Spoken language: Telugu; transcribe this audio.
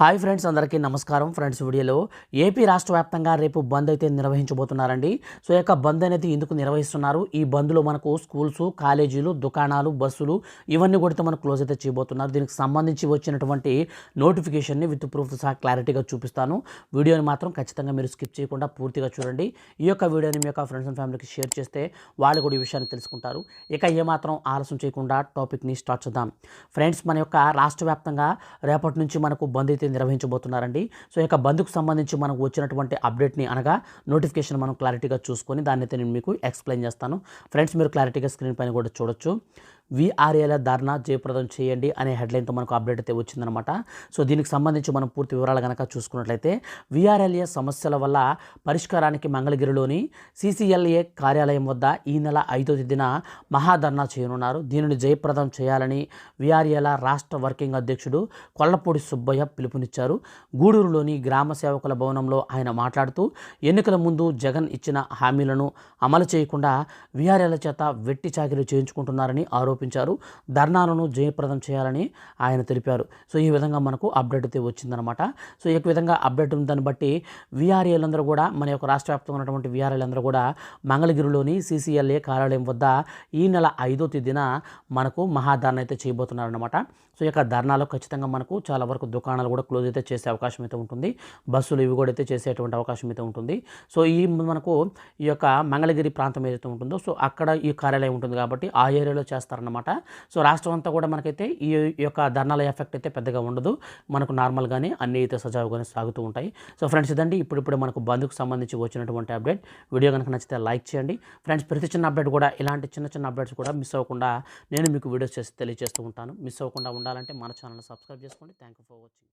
హాయ్ ఫ్రెండ్స్ అందరికీ నమస్కారం. ఫ్రెండ్స్ వీడియోలో ఏపీ రాష్ట్ర వ్యాప్తంగా రేపు బంద్ అయితే నిర్వహించబోతున్నారండి. సో యొక్క బంద్ అనేది ఎందుకు నిర్వహిస్తున్నారు? ఈ బంద్లో మనకు స్కూల్స్ కాలేజీలు దుకాణాలు బస్సులు ఇవన్నీ కూడా మనకు క్లోజ్ అయితే చేయబోతున్నారు. దీనికి సంబంధించి వచ్చినటువంటి నోటిఫికేషన్ని విత్ ప్రూఫ్ సహా క్లారిటీగా చూపిస్తాను. వీడియోని మాత్రం ఖచ్చితంగా మీరు స్కిప్ చేయకుండా పూర్తిగా చూడండి. ఈ యొక్క వీడియోని మీ యొక్క ఫ్రెండ్స్ అండ్ ఫ్యామిలీకి షేర్ చేస్తే వాళ్ళు కూడా ఈ విషయాన్ని తెలుసుకుంటారు. ఇక ఏమాత్రం ఆలస్యం చేయకుండా టాపిక్ని స్టార్ట్ చేద్దాం. ఫ్రెండ్స్ మన యొక్క రాష్ట్ర వ్యాప్తంగా రేపటి నుంచి మనకు బంద్ అయితే నిర్వహించబోతున్నారండి. సో ఈ యొక్క బంద్కు సంబంధించి మనకు వచ్చినటువంటి అప్డేట్ని అనగా నోటిఫికేషన్ మనం క్లారిటీగా చూసుకొని దాన్ని అయితే నేను మీకు ఎక్స్ప్లెయిన్ చేస్తాను. ఫ్రెండ్స్ మీరు క్లారిటీగా స్క్రీన్ పైన కూడా చూడొచ్చు. విఆర్ఏల ధర్నా జయప్రదం చేయండి అనే హెడ్లైన్తో మనకు అప్డేట్ అయితే వచ్చిందనమాట సో దీనికి సంబంధించి మనం పూర్తి వివరాలు కనుక చూసుకున్నట్లయితే విఆర్ఎల్ఏ సమస్యల వల్ల పరిష్కారానికి మంగళగిరిలోని సీసీఎల్ఏ కార్యాలయం వద్ద ఈ నెల ఐదో తేదీన మహాధర్నా చేయనున్నారు. దీనిని జయప్రదం చేయాలని విఆర్ఏల రాష్ట్ర వర్కింగ్ అధ్యక్షుడు కొల్లపూడి సుబ్బయ్య పిలుపునిచ్చారు. గూడూరులోని గ్రామ సేవకుల భవనంలో ఆయన మాట్లాడుతూ ఎన్నికల ముందు జగన్ ఇచ్చిన హామీలను అమలు చేయకుండా విఆర్ఏల చేత వెట్టి చాకిరీ చేయించుకుంటున్నారని ఆరోపించారు. ధర్నాలను జయప్రదం చేయాలని ఆయన తెలిపారు. సో ఈ విధంగా మనకు అప్డేట్ అయితే వచ్చిందనమాట సో ఈ విధంగా అప్డేట్ ఉందని బట్టి విఆర్ఏలందరూ కూడా మన యొక్క రాష్ట్ర వ్యాప్తంగా ఉన్నటువంటి విఆర్ఏలందరూ కూడా మంగళగిరిలోని సీసీఎల్ఏ కార్యాలయం వద్ద ఈ నెల ఐదో తేదీన మనకు మహాధర్నా అయితే చేయబోతున్నారనమాట సో ఈ యొక్క ధర్నాలో ఖచ్చితంగా మనకు చాలా వరకు దుకాణాలు కూడా క్లోజ్ అయితే చేసే అవకాశం అయితే ఉంటుంది. బస్సులు ఇవి కూడా అయితే చేసేటువంటి అవకాశం అయితే ఉంటుంది. సో ఈ మనకు ఈ యొక్క మంగళగిరి ప్రాంతం ఏదైతే ఉంటుందో సో అక్కడ ఈ కార్యాలయం ఉంటుంది కాబట్టి ఆ ఏరియాలో చేస్తారన్నమాట సో రాష్ట్రం అంతా కూడా మనకైతే ఈ యొక్క ధర్నాల ఎఫెక్ట్ అయితే పెద్దగా ఉండదు. మనకు నార్మల్గానే అన్ని అయితే సజావుగానే సాగుతూ ఉంటాయి. సో ఫ్రెండ్స్ ఇదండి. ఇప్పుడిప్పుడు మనకు బంధుకు సంబంధించి వచ్చినటువంటి అప్డేట్. వీడియో కనుక నచ్చితే లైక్ చేయండి. ఫ్రెండ్స్ ప్రతి చిన్న అప్డేట్ కూడా ఇలాంటి చిన్న చిన్న అప్డేట్స్ కూడా మిస్ అవ్వకుండా నేను మీకు వీడియోస్ చేసి తెలియజేస్తూ ఉంటాను. మిస్ అవ్వకుండా ఉండాలంటే మన ఛానల్ సబ్స్క్రైబ్ చేసుకోండి. Thank you for watching.